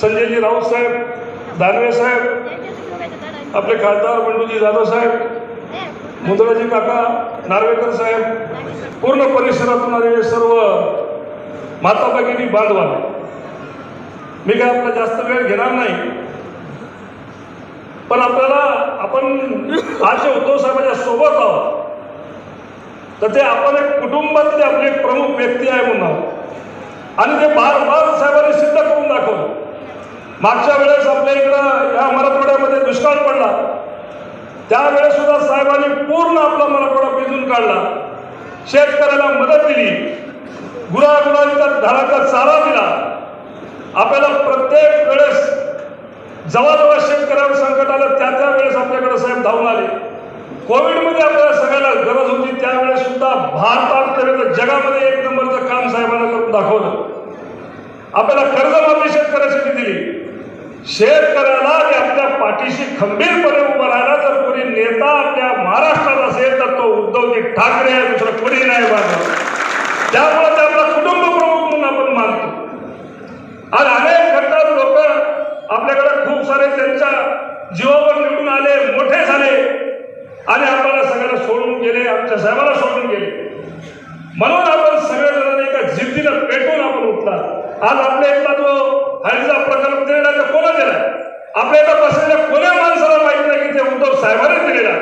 संजयजी राऊत साहेब दानवे साहेब आपले खासदार बंडूजी जाधव साहेब मुंदळाजी काका नार्वेकर साहेब पूर्ण परिसरातून आलेले सर्व माता भगिनी बांधवांना मी काय आपला जास्त वेळ घेणार नाही पण आपल्याला आपण आज उद्धव साहेबांच्या सोबत आहोत तर ते आपण एक कुटुंबातले आपले एक प्रमुख व्यक्ती आहे म्हणून आणि ते बार बार साहेबांनी सिद्ध करून दाखव मागच्या वेळेस आपल्या इकडं या मराठवाड्यामध्ये दुष्काळ पडला. त्यावेळेस सुद्धा साहेबांनी पूर्ण आपला मराठवाडा पिजून काढला. शेतकऱ्याला मदत दिली. गुरागुरांचा धाराचा चारा दिला. आपल्याला प्रत्येक वेळेस जवळजवळ शेतकऱ्यावर संकट आलं त्या त्या वेळेस आपल्याकडे साहेब धावून आले. कोविडमध्ये आपल्याला सगळ्याला गरज होती त्यावेळेस सुद्धा भारतात तर जगामध्ये एक नंबरचं काम साहेबांना करून दाखवलं. आपल्याला कर्जमाफी शेतकऱ्यासाठी दिली. शेतकऱ्याला आणि आपल्या पाठीशी खंबीरपणे उभा राहिला जर कोणी नेता आपल्या महाराष्ट्रात असेल तर तो उद्धवजी ठाकरे आहे दुसरं कोणी नाही बांधव त्यामुळे त्यांना कुटुंब प्रमुख म्हणून आपण मानतो. आज अनेक घटक लोक आपल्याकडे खूप सारे त्यांच्या जीवावर निवडून आले मोठे झाले आणि आपल्याला सगळ्यांना सोडून गेले आमच्या साहेबाला सोडून गेले. म्हणून आपण सगळेजण एका जिद्दीला पेटून आपण उठला. आज आपल्या हळदीचा प्रकल्प दिलेला तो कोणा दिला आपल्या इथं बसलेल्या कोण्या माणसाला माहीत नाही की ते उद्धव साहेबांनी दिलेला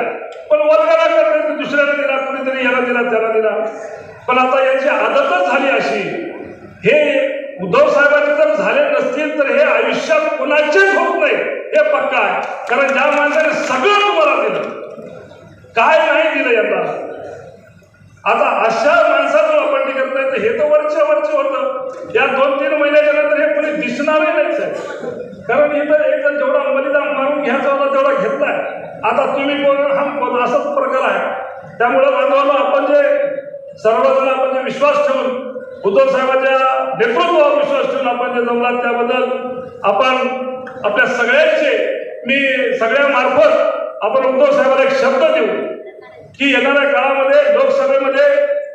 पण वर्गाला दुसऱ्याने दुसऱ्याला दिला कुणीतरी याला दिला त्याला दिला. पण आता याची आदतच झाली अशी. हे उद्धव साहेबांचे जर झाले नसतील तर हे आयुष्यात कुणाचेच होत नाही. हे पक्का आहे. कारण ज्या माणसाने सगळं तुम्हाला दिलं काय नाही दिलं यांना. आता अशा हे तर वरच्या वरचं होतं. या दोन तीन महिन्याच्या नंतर हे कोणी दिसणारही नाही साहेब. कारण इथं एक जेवढा बलिदान मारून घ्यायचा होता तेवढा घेतलाय. आता तुम्ही कोण हम कोण असाच प्रकार आहे. त्यामुळे बांधवांना आपण जे सर्वजण आपण जे विश्वास ठेवून उद्धव साहेबांच्या नेतृत्वावर विश्वास ठेवून आपण जे जमला त्याबद्दल आपण आपल्या सगळ्यांचे मी सगळ्या मार्फत आपण उद्धव साहेबांना एक शब्द देऊ की येणाऱ्या काळामध्ये लोकसभेमध्ये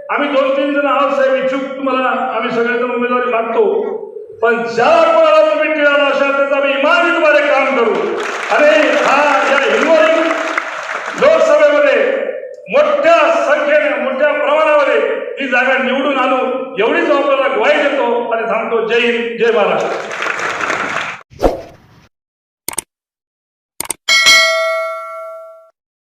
आम्ही दोन तीन जण आहोत तुम्हाला आम्ही सगळ्यांना उमेदवारी मागतो. पण ज्या कोणाला तुम्ही टिळाला असाल त्याचा आम्ही इमानतीद्वारे काम करू. आणि हा या हिंगोली लोकसभेमध्ये मोठ्या संख्येने मोठ्या प्रमाणामध्ये ही जागा निवडून आणू एवढीच आपल्याला ग्वाही देतो आणि थांबतो जय हिंद जय महाराष्ट्र.